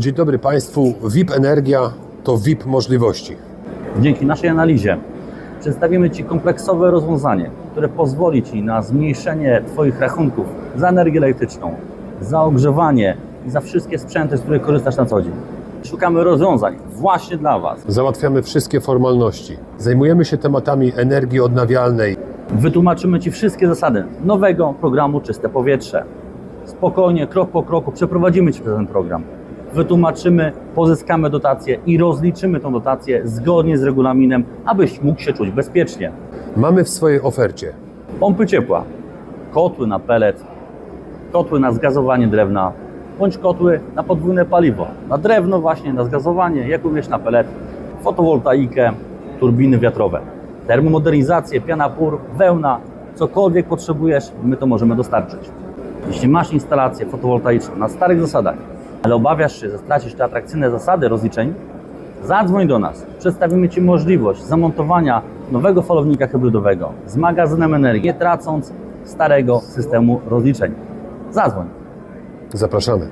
Dzień dobry Państwu. VIP Energia to VIP możliwości. Dzięki naszej analizie przedstawimy Ci kompleksowe rozwiązanie, które pozwoli Ci na zmniejszenie Twoich rachunków za energię elektryczną, za ogrzewanie i za wszystkie sprzęty, z których korzystasz na co dzień. Szukamy rozwiązań właśnie dla Was. Załatwiamy wszystkie formalności. Zajmujemy się tematami energii odnawialnej. Wytłumaczymy Ci wszystkie zasady nowego programu Czyste Powietrze. Spokojnie, krok po kroku przeprowadzimy Cię przez ten program. Wytłumaczymy, pozyskamy dotację i rozliczymy tą dotację zgodnie z regulaminem, abyś mógł się czuć bezpiecznie. Mamy w swojej ofercie. Pompy ciepła, kotły na pelet, kotły na zgazowanie drewna, bądź kotły na podwójne paliwo. Na drewno właśnie, na zgazowanie, jak również na pelet, fotowoltaikę, turbiny wiatrowe, termomodernizację, piana pór, wełna, cokolwiek potrzebujesz, my to możemy dostarczyć. Jeśli masz instalację fotowoltaiczną na starych zasadach, ale obawiasz się, że stracisz te atrakcyjne zasady rozliczeń, Zadzwoń do nas. Przedstawimy Ci możliwość zamontowania nowego falownika hybrydowego z magazynem energii, nie tracąc starego systemu rozliczeń. Zadzwoń. zapraszamy.